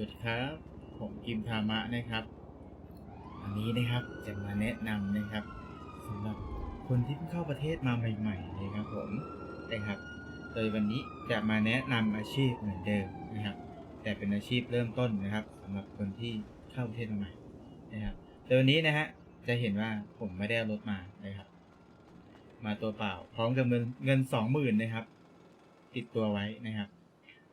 วัสดีครับ ผมกิมทามะนะครับ วันนี้นะครับจะมาแนะนำนะครับสำหรับคนที่เพิ่งเข้าประเทศมาใหม่ๆนะครับผมนะครับ โดยวันนี้จะมาแนะนำอาชีพเหมือนเดิมนะครับ แต่เป็นอาชีพเริ่มต้นนะครับสำหรับคนที่เข้าประเทศมาใหม่นะครับโดยวันนี้นะฮะจะเห็นว่าผมไม่ได้รถมานะครับ มาตัวเปล่าพร้อมกับเงินเงินสองหมื่นนะครับ ติดตัวไว้นะครับ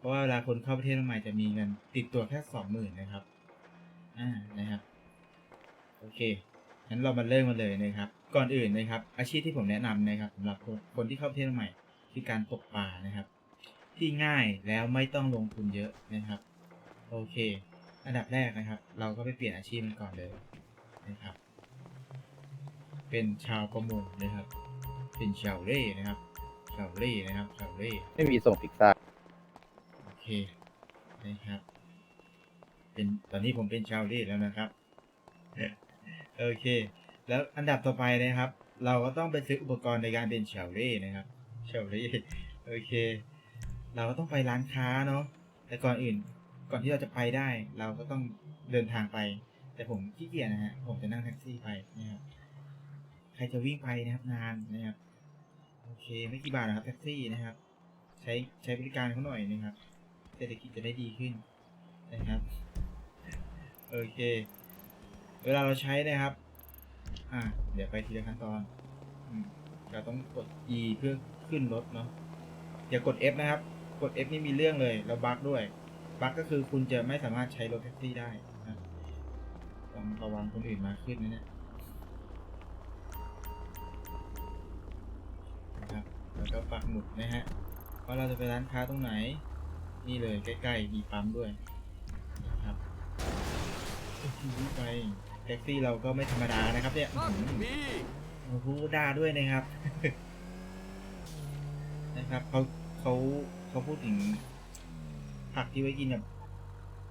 ราะว่าเวลาคนเข้าประเทศใหม่จะมีเงินติดตัวแค่สองหมื่นนะครับ อ่า นะครับ โอเค งั้นเรามาเริ่มกันเลยนะครับ ก่อนอื่นนะครับ อาชีพที่ผมแนะนำนะครับสำหรับคนคนที่เข้าประเทศใหม่คือการตกปลานะครับ ที่ง่ายแล้วไม่ต้องลงทุนเยอะนะครับ โอเค อันดับแรกนะครับ เราก็ไปเปลี่ยนอาชีพกันก่อนเลยนะครับ เป็นชาวประมงนะครับ เป็นชาวเร่นะครับ ชาวเร่นะครับ ชาวเร่ ไม่มีส่งพิซซ่า เคนะครับ เป็นตอนนี้ผมเป็นชาวเร่แล้วนะครับ โอเค แล้วอันดับต่อไปนะครับ เราก็ต้องไปซื้ออุปกรณ์ในการเป็นชาวร่นะครับชาวร่โอเค เราก็ต้องไปร้านค้าเนาะแต่ก่อนอื่น ก่อนที่เราจะไปได้ เราก็ต้องเดินทางไป แต่ผมขี้เกียจนะฮะผมจะนั่งแท็กซี่ไปนะครับใครจะวิ่งไปนะครับนานนะครับโอเคไม่กี่บาทนะครับแท็กซี่นะครับ ใช้ใช้บริการเขาหน่อยนะครับ เศรษฐกิจจะได้ดีขึ้นนะครับโอเค เวลาเราใช้นะครับ อะเดี๋ยวไปทีละขั้นตอนเราต้องกด E เพื่อขึ้นรถเนาะอย่ากด F นะครับ กด F นี่มีเรื่องเลย แล้วบั๊กด้วย บั๊กก็คือคุณจะไม่สามารถใช้รถแท็กซี่ได้นะต้องระวังคนอื่นมาขึ้นนะเนี่ยนะครับ แล้วก็ปักหมุดนะฮะ ว่าเราจะไปร้านค้าตรงไหน นี่เลยใกล้ๆมีปั๊มด้วยนะครับโอ้โหไปแท็กซี่เราก็ไม่ธรรมดานะครับเนี่ยอื้อหือโอ้โหด่าด้วยนะครับ นะครับเขาเขาเขาพูดถึงผักที่ไว้กินกับ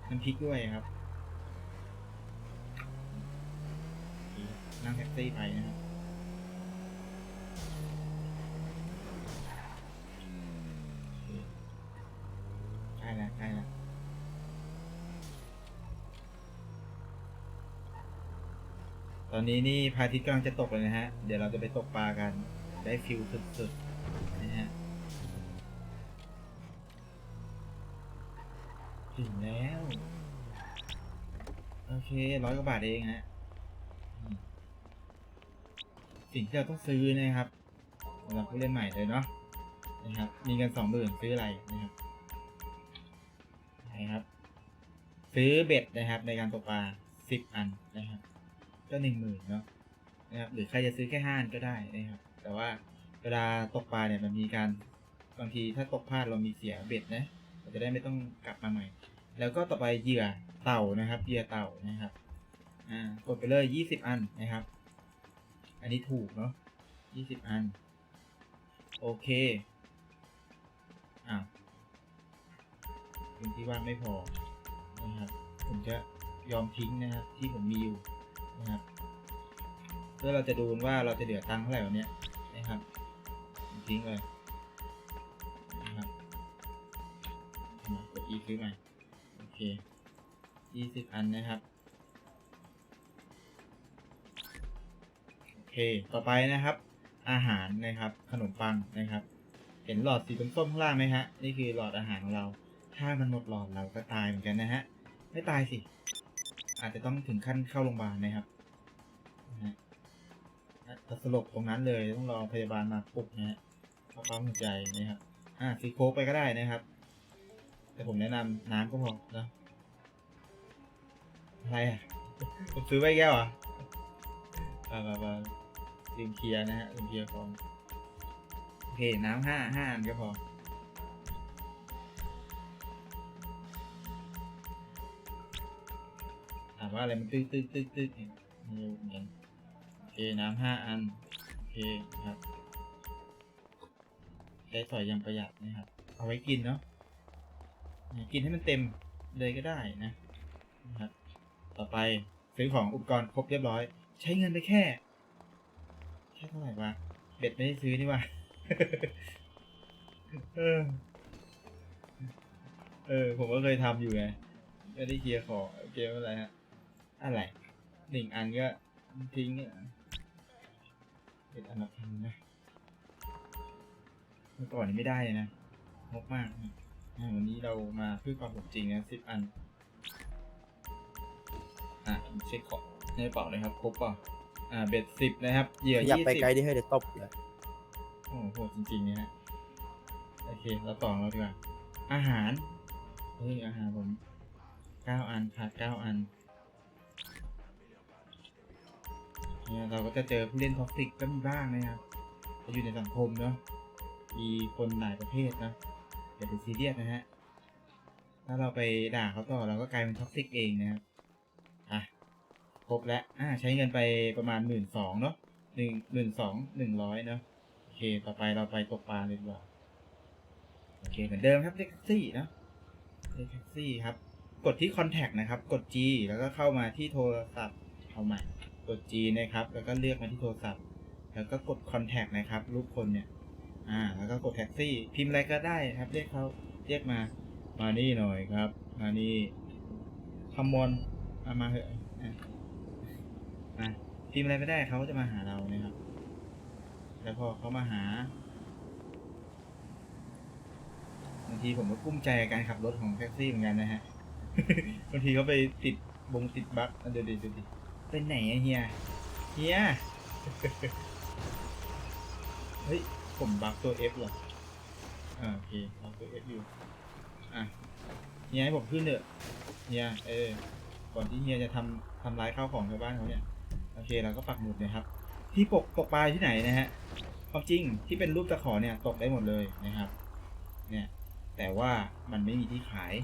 น้ำพริกด้วยครับนั่งแท็กซี่ไปนะครับ ใช่แล้วใช่แล้ว ตอนนี้นี่พระอาทิตย์กำลังจะตกเลยนะฮะ เดี๋ยวเราจะไปตกปลากัน ได้ฟิลสุดๆนะฮะถึงแล้ว โอเคร้อยกว่าบาทเองฮะ สิ่งที่เราต้องซื้อนะครับสำหรับผู้เล่นใหม่เลยเนาะนะครับ มีเงินสองหมื่นซื้ออะไรนะครับนะครับ ซื้อเบ็ดนะครับในการตกปลาสิบอันนะครับ ก็หนึ่งหมื่นเนาะนะครับหรือใครจะซื้อแค่ห้าอันก็ได้นะครับ แต่ว่าเวลาตกปลาเนี่ยมันมีการบางทีถ้าตกพลาดเรามีเสียเบ็ดนะเราจะได้ไม่ต้องกลับมาใหม่ แล้วก็ต่อไปเหยื่อเต่านะครับเหยื่อเต่านะครับอ่ากดไปเลยยี่สิบอันนะครับ อันนี้ถูกเนาะยี่สิบอัน โอเคอ้าพื้นที่ว่างไม่พอนะครับผมจะยอมทิ้งนะครับที่ผมมีอยู่ นะครับเพื่อเราจะดูว่าเราจะเหลือตังค์เท่าไหร่วันนี้นะครับทิ้งเลยนะครับมากด e ซื้อใหม่โอเคยี่สิบอันนะครับโอเคต่อไปนะครับ อาหารนะครับขนมปังนะครับ เห็นหลอดสีส้มๆข้างล่างไหมฮะนี่คือหลอดอาหารของเรา ถ้ามันหมดหลอดเราก็ตายเหมือนกันนะฮะไม่ตายสิ อาจจะต้องถึงขั้นเข้าโรงพยาบาลนะครับนะฮะถ้าสลบตรงนั้นเลยต้องรอพยาบาลมาปลุกนะฮะเข้าปั๊มหัวใจนะครับ อ่าซีโคกไปก็ได้นะครับ แต่ผมแนะนำน้ำก็พอนะอะไรอะผมซื้อไว้แก้วอะมามามาลืมเคลียร์นะฮะลืมเคลียร์ของโอเคน้ำห้าห้าอันก็พอามว่าอะไรมันตึ๊กตึ๊กตึ๊กตึ๊กเนี่ยไม่รู้เหมือนกันโอเคน้ำห้าอันโอเคครับใช้สอยอยังประหยัดนะครับ เอาไว้กินเนาะกินให้มันเต็มเลยก็ได้นะนะครับ ต่อไปซื้อของอุปกรณ์ครบเรียบร้อย ใช้เงินไปแค่แค่เท่าไหร่วะเบ็ดไม่ได้ซื้อนี่วะเออ เออ ผมก็เคยทำอยู่ไงไม่ได้เคลียร์ของโอเคไม่เป็นไรฮะ อะไรหนึ่งอันก็ทิ้งอะเป็นอันละพันนะเมื่อก่อนนี้ไม่ได้เลยนะงกมากนะอ่าวันนี้เรามาเพื่อความสมจริงนะสิบอัน อะเช็คของในกระเป๋าเลยครับ ครบเปล่ะอ่าเบ็ดสิบนะครับ เหยื่ออยากยี่ไปสิบไกลดิให้เดี๋ยวตบเลยโอ้โหโหดจริงๆนะฮะโอเค เราต่อเราดีกว่า อาหารเฮ้ยอาหารผมเก้าอันขาดเก้าอัน เนี่ยเราก็จะเจอผู้เล่นท็อกซิกก็มีบ้างนะครับจะอยู่ในสังคมเนาะมีคนหลายประเภทนะอย่าไปซีเรียสนะฮะถ้าเราไปด่าเขาต่อเราก็กลายเป็นท็อกซิกเองนะครับอะครบแล้วอ่าใช้เงินไปประมาณหมื่นสองเนาะหนึ่งหมื่นสองหนึ่งร้อยเนาะโอเคต่อไปเราไปตกปลาเลยดีกว่าโอเคเหมือนเดิมครับเรียกแท็กซี่นะเรียกแท็กซี่ครับ กดที่ contact นะครับ กด G แล้วก็เข้ามาที่โทรศัพท์เอาใหม่ กด G นะครับ แล้วก็เลือกมาที่โทรศัพท์ แล้วก็กด contact นะครับ รูปคนเนี่ย อ่า แล้วก็กดแท็กซี่ พิมพ์อะไรก็ได้ครับ เรียกเขาเรียกมา มานี่หน่อยครับ มานี่คำมอนเอามาเหอะมาพิมพ์อะไรก็ได้เขาก็จะมาหาเรานะครับ แล้วพอเขามาหาบางทีผมก็กุ้มใจกับการขับรถของแท็กซี่เหมือนกันนะฮะบางทีเขาไปติดบงติดบั๊กเดี๋ยวเดี๋ยวเดี๋ยวดิ เป็นไหนอะเฮียเฮียเฮ้ย ผมบักตัว F เหรออ่าโอเคบักตัว F อยู่ อะเฮียให้ผมขึ้นเถอะเฮียเออ ก่อนที่เฮียจะทำทำร้ายข้าวของชาวบ้านเขาเนี่ย โอเคเราก็ปักหมุดนะครับ ที่ปกตกปลายที่ไหนนะฮะความจริงที่เป็นรูปตะขอเนี่ยตกได้หมดเลยนะครับ เนี่ยแต่ว่ามันไม่มีที่ขาย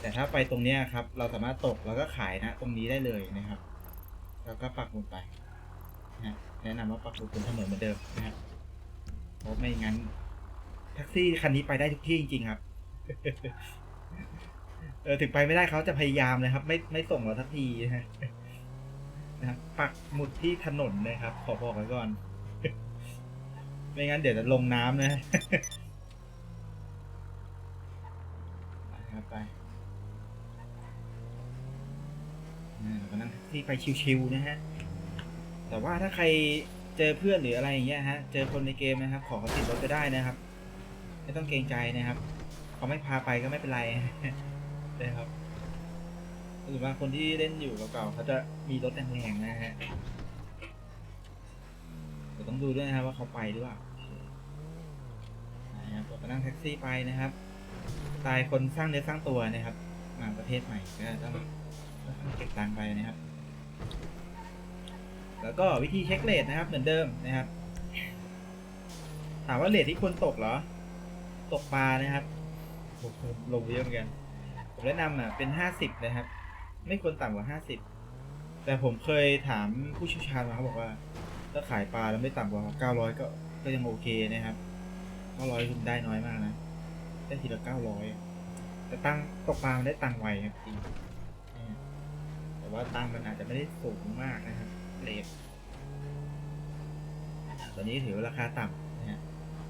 แต่ถ้าไปตรงเนี้ยครับ เราสามารถตกแล้วก็ขายนะ ตรงนี้ได้เลยนะครับ แล้วก็ปักหมุดไปนะแนะนำว่าปักหมุดบนถนนเหมือนเดิมนะครับเพราะไม่งั้นแท็กซี่คันนี้ไปได้ทุกที่จริงๆครับเออถึงไปไม่ได้เขาจะพยายามนะครับ ไม่ไม่ส่งเราทักทีนะฮะนะครับปักหมุดที่ถนนนะครับ ขอบอกไว้ก่อน ไม่งั้นเดี๋ยวจะลงน้ำนะ ไปครับไปอ่าเราก็นั่งแที่ไปชิวๆนะฮะ แต่ว่าถ้าใครเจอเพื่อนหรืออะไรอย่างเงี้ยฮะ เจอคนในเกมนะครับ ขอเขาติดรถไปได้นะครับ ไม่ต้องเกรงใจนะครับเขาไม่พาไปก็ไม่เป็นไรนะครับหรือว่าคนที่เล่นอยู่เก่าๆเขาจะมีรถแรงๆนะฮะเดี๋ยวต้องดูด้วยนะครับว่าเขาไปหรือเปล่านะครับก็นั่งแท็กซี่ไปนะครับตล์คนสร้างเนื้อสร้างตัวนะครับมาประเทศใหม่ก็ต้องต้องเก็บตังค์ไปนะครับ แล้วก็วิธีเช็คเลทนะครับ เหมือนเดิมนะครับ ถามว่าเลทที่ควรตกเหรอ ตกปลานะครับลงเยอะเหมือนกัน ผมแนะนำอะเป็นห้าสิบนะครับ ไม่ควรต่ำกว่าห้าสิบแต่ผมเคยถามผู้เชี่ยวชาญมาเขาบอกว่า ถ้าขายปลาแล้วไม่ต่ำกว่าเก้าร้อยก็ก็ยังโอเคนะครับเก้าร้อยคุณได้น้อยมากนะ ได้ทีละเก้าร้อยแต่ตั้งตกปลามันได้ตังไวครับจริง แต่ว่าตังมันอาจจะไม่ได้สูงมากนะครับเลทตอนนี้ถือราคาต่ำนะฮะ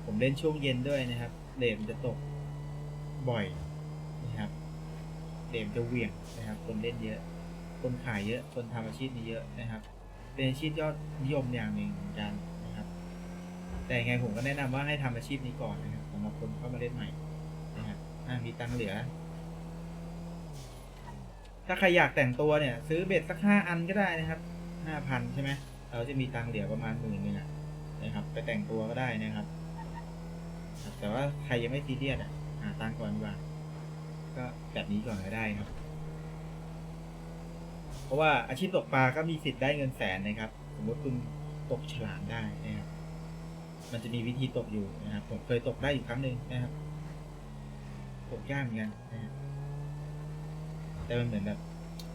ผมเล่นช่วงเย็นด้วยนะครับเลทมันจะตกบ่อยนะครับเดมจะเหวี่ยงนะครับ คนเล่นเยอะ คนขายเยอะ คนทำอาชีพนี้เยอะนะครับ เป็นอาชีพยอดนิยมอย่างหนึ่งเหมือนกันนะครับ แต่ไงผมก็แนะนำว่าให้ทำอาชีพนี้ก่อนนะครับสำหรับคนเข้ามาเล่นใหม่นะครับอ่ามีตังเหลือ ถ้าใครอยากแต่งตัวเนี่ย ซื้อเบ็ดสักห้าอันก็ได้นะครับห้าพันใช่ไหมเราจะมีตังเหลือประมาณหมื่นนึงอะนะครับ ไปแต่งตัวก็ได้นะครับ แต่ว่าใครยังไม่ซีเรียสอะหาตังก่อนดีกว่าก็แบบนี้ก่อนก็ได้ครับ เพราะว่าอาชีพตกปลาก็มีสิทธิ์ได้เงินแสนนะครับ สมมติคุณตกฉลามได้นะครับมันจะมีวิธีตกอยู่นะครับ ผมเคยตกได้อยู่ครั้งหนึ่งนะครับ ตกยากเหมือนกันนะครับ แต่มันเหมือนแบบ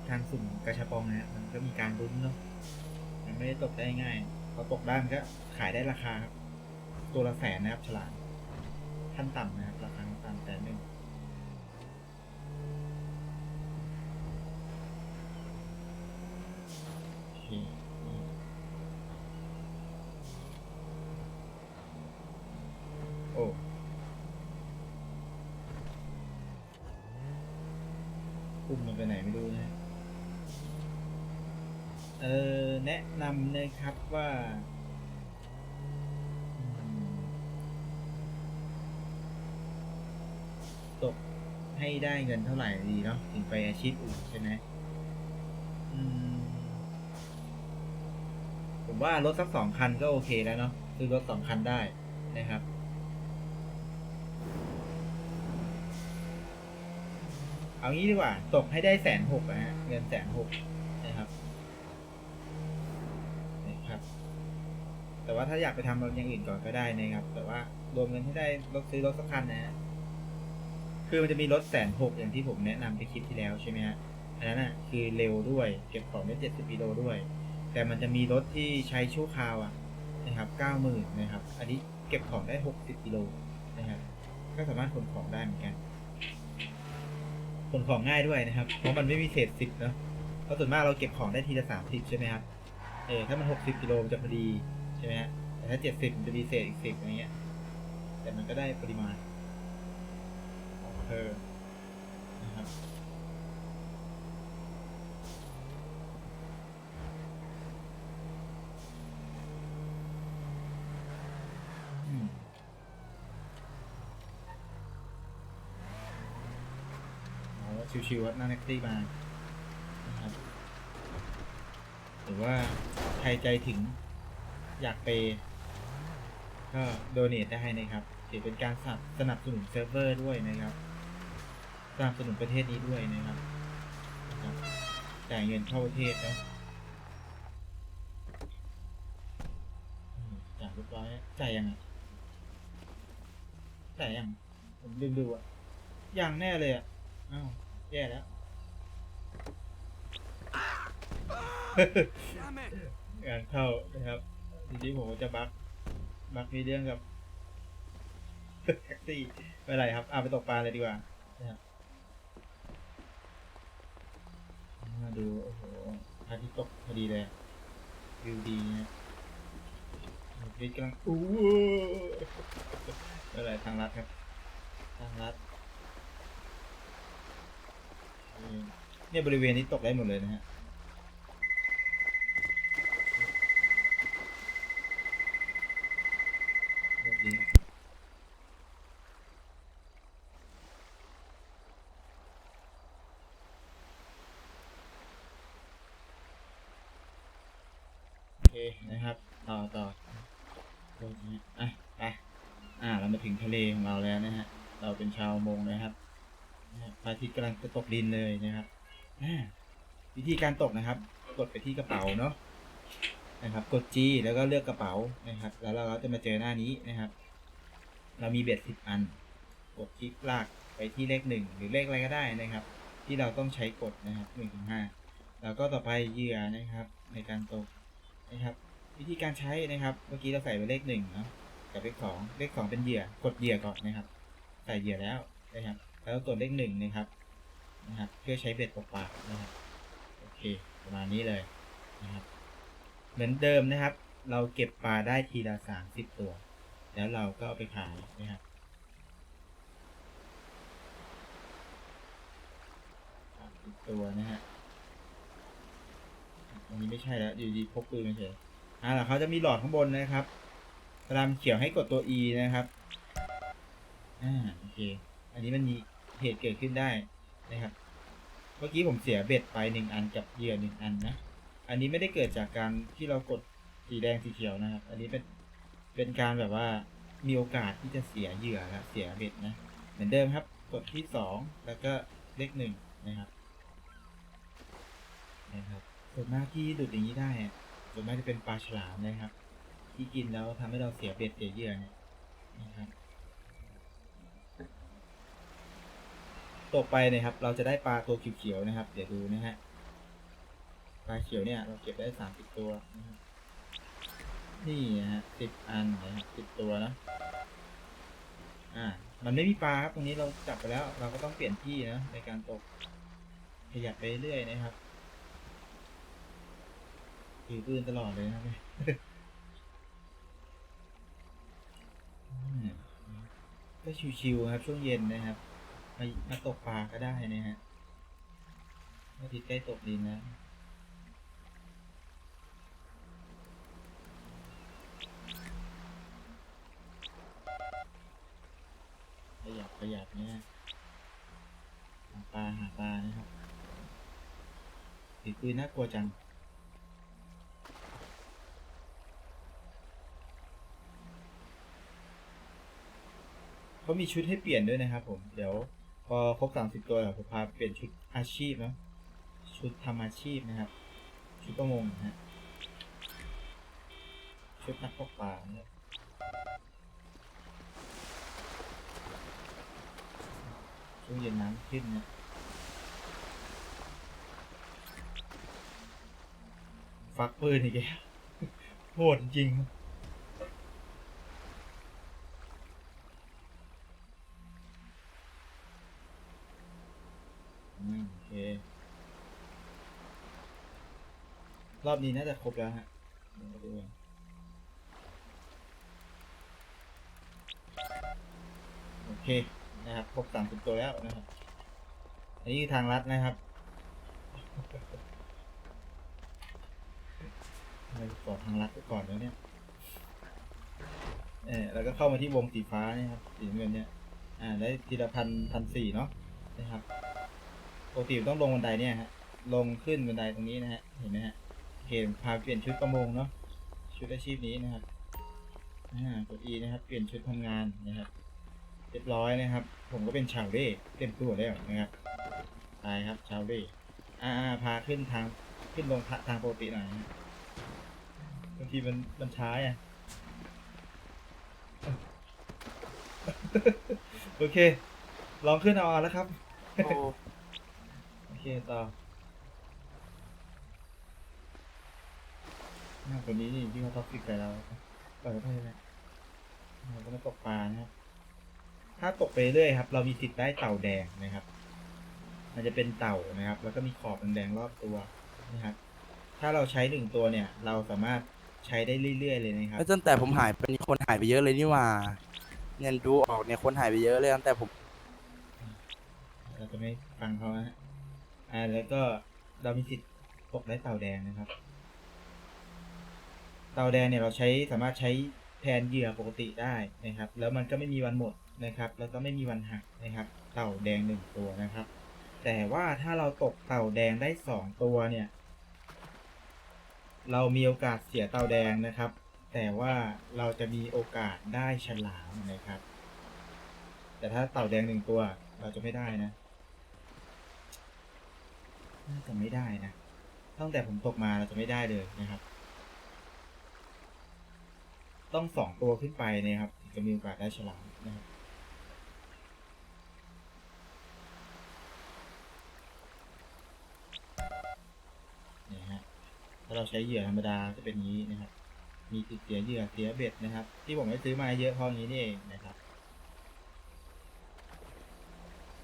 การสุ่มกระชับปองนะฮะมันก็มีการรุ้นเนาะมันไม่ได้ตกได้ง่ายพอตกได้มันก็ขายได้ราคาครับ ตัวละแสนนะครับฉลามขั้นต่ำนะครับ ราคาขั้นต่ำแสนหนึ่ง โอเคโอุ้มมันไปไหนไม่รู้นะเออแนะนำนะครับว่าตกให้ได้เงินเท่าไหร่ดีเนาะถึงไปอาชีพอื่นใช่ไหมอืมผมว่ารถสักสองคันก็โอเคแล้วเนาะซื้อรถสองคันได้นะครับ เอางี้ดีกว่าตกให้ได้แสนหกนะฮะเงินแสนหกนะครับนะครับ แต่ว่าถ้าอยากไปทำอย่างอื่นก่อนก็ได้นะครับ แต่ว่ารวมเงินให้ได้รถซื้อรถสักคันนะฮะคือมันจะมีรถแสนหกอย่างที่ผมแนะนำไปคลิปที่แล้วใช่ไหมฮะอันนั้นอะคือเร็วด้วยเก็บของได้เจ็ดสิบกิโลด้วย แต่มันจะมีรถที่ใช้ชั่วคราวอะนะครับเก้าหมื่นนะครับ อันนี้เก็บของได้หกสิบกิโลนะครับก็สามารถขนของได้เหมือนกัน ขนของง่ายด้วยนะครับ เพราะมันไม่มีเศษสิบเนาะเพราะส่วนมากเราเก็บของได้ทีละสามสิบใช่ไหมครับ เออ ถ้ามันหกสิบกิโลมันจะพอดีใช่ไหมฮะ แต่ถ้าเจ็ดสิบมันจะมีเศษอีกสิบอะไรเงี้ย แต่มันก็ได้ปริมาณเออนะครับ อืมเอาละ ชิวๆครับนั่งแท็กซี่มานะครับหรือว่าใครใจถึงอยากเปย์ก็โดเนทได้นะครับถือเป็นการสนับสนับสนุนเซิร์ฟเวอร์ด้วยนะครับสนับสนุนประเทศนี้ด้วยนะครับจ่ายเงินเข้าประเทศนะจ่ายเรียบร้อยจ่ายยังไงแต่ยังผมลืมดูอะยังแน่เลยอะ แย่แล้วงานเข้านะครับ ทีนี้ผมก็จะบักบักมีเรื่องกับแท็กซี่ไม่เป็นไรครับเอาไปตกปลาเลยดีกว่านะครับมาดู โอ้โหพระอาทิตย์ตกพอดีเลยวิวดีนะวิวกำลังอู้ไม่เป็นไรทางลัดครับ ทางลัดอืม เนี่ยบริเวณนี้ตกได้หมดเลยนะฮะโอเคนะครับ ต่อต่อโทษนะฮะอะไปอ่าเรามาถึงทะเลของเราแล้วนะฮะ เราเป็นชาวมงนะครับ พระอาทิตย์กำลังจะตกดินเลยนะครับวิธีการตกนะครับ กดไปที่กระเป๋าเนาะนะครับ กด G แล้วก็เลือกกระเป๋านะครับ แล้วเราจะมาเจอหน้านี้นะครับ เรามีเบ็ดสิบอัน กดคลิกลากไปที่เลขหนึ่งหรือเลขอะไรก็ได้นะครับ ที่เราต้องใช้กดนะครับหนึ่งถึงห้าแล้วก็ต่อไปเหยื่อนะครับ ในการตกนะครับ วิธีการใช้นะครับ เมื่อกี้เราใส่ไปเลขหนึ่งเนาะกับเลขสองเลขสองเป็นเหยื่อกดเหยื่อก่อนนะครับ ใส่เหยื่อแล้วนะครับ แล้วกดเลขหนึ่งนะครับนะครับ เพื่อใช้เบ็ดตกปลานะครับ โอเค ประมาณนี้เลยนะครับ เหมือนเดิมนะครับ เราเก็บปลาได้ทีละสามสิบตัว แล้วเราก็เอาไปขายนะครับสามสิบตัวนะฮะอันนี้ไม่ใช่แล้วอยู่ดีพกปืนมาเฉยอ่าแล้วเขาจะมีหลอดข้างบนนะครับเวลามเขียวให้กดตัว E นะครับ อ่า โอเค อันนี้มันมี เหตุเกิดขึ้นได้นะครับ เมื่อกี้ผมเสียเบ็ดไปหนึ่งอันกับเหยื่อหนึ่งอันนะ อันนี้ไม่ได้เกิดจากการที่เรากดสีแดงสีเขียวนะครับ อันนี้เป็นเป็นการแบบว่ามีโอกาสที่จะเสียเหยื่อและเสียเบ็ดนะ เหมือนเดิมครับ กดที่สองแล้วก็เลขหนึ่งนะครับนะครับส่วนมากที่ดุดอย่างนี้ได้ส่วนมากจะเป็นปลาฉลามนะครับ ที่กินแล้วทำให้เราเสียเบ็ดเสียเหยื่อนะครับ ตกไปนะครับ เราจะได้ปลาตัวเขียวๆนะครับ เดี๋ยวดูนะฮะปลาเขียวเนี่ย เราเก็บได้สามสิบตัวนะครับนี่นะฮะสิบอันนะครับสิบตัวนะอ่า มันไม่มีปลาครับตรงนี้เราจับไปแล้ว เราก็ต้องเปลี่ยนที่นะในการตกขยับไปเรื่อยนะครับถือปืนตลอดเลยนะครับก็ชิวๆครับช่วงเย็นนะครับ มามาตกปลาก็ได้นะฮะอาทิตย์ใกล้ตกดินแล้วขยับขยับเนี่ยหาปลาหาปลานะครับถือปืนน่ากลัวจังเขามีชุดให้เปลี่ยนด้วยนะครับผม เดี๋ยว พอครบสามสิบตัวเดี๋ยผมพาเปลี่ยนชุดอาชีพนะชุดทำอาชีพนะครับ ชุดประมงนะฮะชุดนักตกปลาเนะครับช่วงเย็นน้ำขึ้นนะฟักปืนอีกแล้วโหดจริง อืมโอเค รอบนี้น่าจะครบแล้วฮะโอเคนะครับครบสามสิบตัวแล้วนะครับ อันนี้ทางลัดนะครับเรากดทางลัดไปก่อนแล้วเนี่ยเออแล้วก็เข้ามาที่วงสีฟ้านี่ครับสีเงินเนี่ย อ่า ได้ทีละพันพันสี่เนาะนะครับปกติต้องลงบันไดเนี่ยฮะลงขึ้นบันไดตรงนี้นะฮะ เห็นไหมฮะ โอเคพาเปลี่ยนชุดประมงเนาะชุดอาชีพนี้นะครับอ่ากด E นะครับเปลี่ยนชุดทำงานนะครับเรียบร้อยนะครับ ผมก็เป็นชาวเร่เต็มตัวแล้วนะครับตายครับชาวเร่อ่าอ่าพาขึ้นทางขึ้นลงทางปกติหน่อยนะฮะบางทีมันมันช้าอะโอเค ลองขึ้นเอาแล้วครับ โอเค ต่อ หน้าคนนี้นี่ที่เขาท็อกซิกใส่เราปล่อยเขาไปเลยเราก็มาตกปลานะครับถ้าตกไปเรื่อยครับ เรามีสิทธิ์ได้เต่าแดงนะครับ มันจะเป็นเต่านะครับ แล้วก็มีขอบแดงๆรอบตัวนะครับ ถ้าเราใช้หนึ่งตัวเนี่ย เราสามารถใช้ได้เรื่อยๆเลยนะครับ แล้วตั้งแต่ผมหายไปนี่คนหายไปเยอะเลยนี่หว่าเนี่ยดูออกเนี่ยคนหายไปเยอะเลยตั้งแต่ผม เราจะไม่ฟังเขานะฮะอ่าแล้วก็เรามีสิทธิ์ตกได้เต่าแดงนะครับ เต่าแดงเนี่ยเราใช้สามารถใช้แทนเหยื่อปกติได้นะครับ แล้วมันก็ไม่มีวันหมดนะครับ แล้วก็ไม่มีวันหักนะครับ เต่าแดงหนึ่งตัวนะครับ แต่ว่าถ้าเราตกเต่าแดงได้สองตัวเนี่ย เรามีโอกาสเสียเต่าแดงนะครับ แต่ว่าเราจะมีโอกาสได้ฉลามนะครับ แต่ถ้าเต่าแดงหนึ่งตัวเราจะไม่ได้นะน่าจะไม่ได้นะตั้งแต่ผมตกมาเราจะไม่ได้เลยนะครับ ต้องสองตัวขึ้นไปนะครับถึงจะมีโอกาสได้ฉลามนะครับนี่ฮะถ้าเราใช้เหยื่อธรรมดาจะเป็นนี้นะครับ มีติดเสียเหยื่อเสียเบ็ดนะครับ ที่ผมไม่ซื้อมาเยอะเพราะอย่างนี้นี่เองนะครับ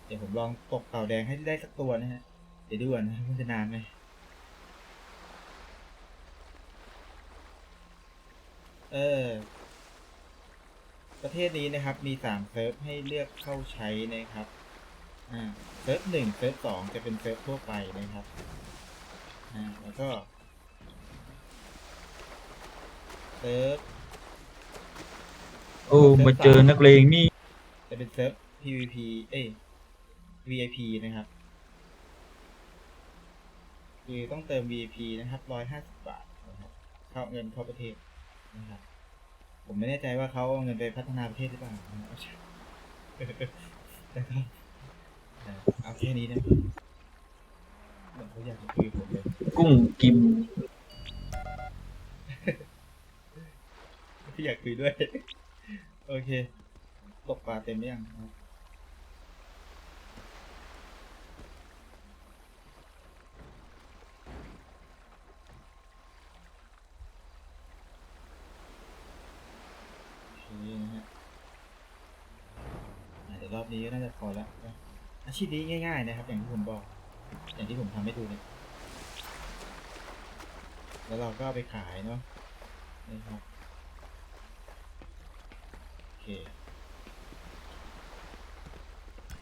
เดี๋ยวผมลองตกเต่าแดงให้ได้สักตัวนะฮะเดี๋ยวดูก่อนนะมันจะนานไหม เออ ประเทศนี้นะครับ มีสามเซิร์ฟให้เลือกเข้าใช้นะครับ อ่า เซิร์ฟหนึ่งเซิร์ฟสองจะเป็นเซิร์ฟทั่วไปนะครับ อ่า แล้วก็ เซิร์ฟ โอ้ มาเจอนักเลงนี่ จะเป็นเซิร์ฟ PVP เอ้ย VIP นะครับ คือต้องเติม VIP นะครับร้อยห้าสิบบาทนะครับ เข้าเงินเข้าประเทศ นะครับ ผมไม่แน่ใจว่าเขาเอาเงินไปพัฒนาประเทศหรือเปล่านะครับแต่ก็แต่เอาแค่นี้นะเหมือนเขาอยากจะคุยกับผมเลยกุ้งกิมที่อยากคุยด้วย โอเค ตกปลาเต็มหรือยังนะครับโอเคนะฮะอะเดี๋ ยอบนี้ก็น่าจะพอแล้วนะอาชีพนี้ง่ายๆนะครับ อย่างที่ผมบอก อย่างที่ผมทำให้ดูเนี่ยแล้วเราก็ไปขายเนาะนะครับโอเค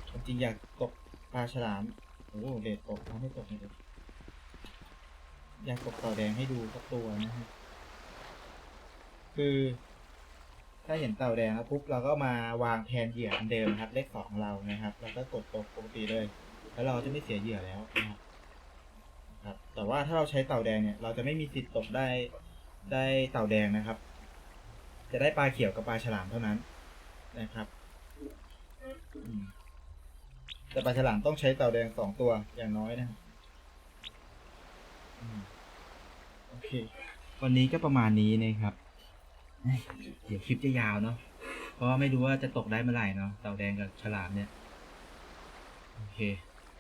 ความจริงอยากตกปลาฉลามโอ้โหเดดตกทำให้ตกเลยอยากตกต่าแดงให้ดูสักตัวนะฮะคือ ถ้าเห็นเต่าแดงแล้วปุ๊บเราก็มาวางแทนเหยื่ออันเดิมครับ เลขสองเรานะครับ แล้วก็กดตกปกติเลย แล้วเราจะไม่เสียเหยื่อแล้วนะครับครับ แต่ว่าถ้าเราใช้เต่าแดงเนี่ยเราจะไม่มีสิทธิ์ตกได้ได้เต่าแดงนะครับ จะได้ปลาเขียวกับปลาฉลามเท่านั้นนะครับแต่ปลาฉลามต้องใช้เต่าแดงสองตัวอย่างน้อยนะครับโอเค วันนี้ก็ประมาณนี้นะครับ เดี๋ยวคลิปจะยาวเนาะเพราะไม่รู้ว่าจะตกได้เมื่อไหร่เนาะเต่าแดงกับฉลามเนี่ย โอเค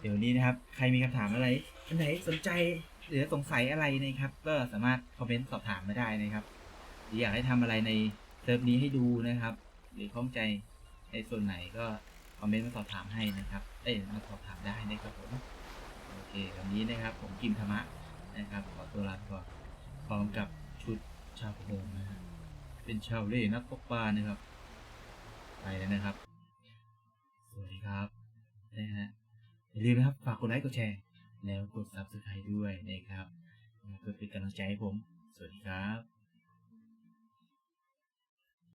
เดี๋ยวนี้นะครับ ใครมีคำถามอะไร อันไหนสนใจหรือสงสัยอะไรนะครับ ก็สามารถคอมเมนต์สอบถามมาได้นะครับหรืออยากให้ทำอะไรในเซิร์ฟนี้ให้ดูนะครับ หรือข้องใจในส่วนไหนก็คอมเมนต์มาสอบถามให้นะครับ เอ้ยมาสอบถามได้นะครับผม โอเควันนี้นะครับ ผมกิมธรรมะนะครับ ขอตัวลาไปก่อนพร้อมกับชุดชาวประมงนะฮะ เป็นชาวเล่นักตกปลานะครับ ไปแล้วนะครับ สวัสดีครับนะฮะอย่าลืมนะครับฝากกดไลค์กดแชร์ แล้วกด subscribe ด้วยนะครับเพื่อเป็นกำลังใจให้ผม สวัสดีครับ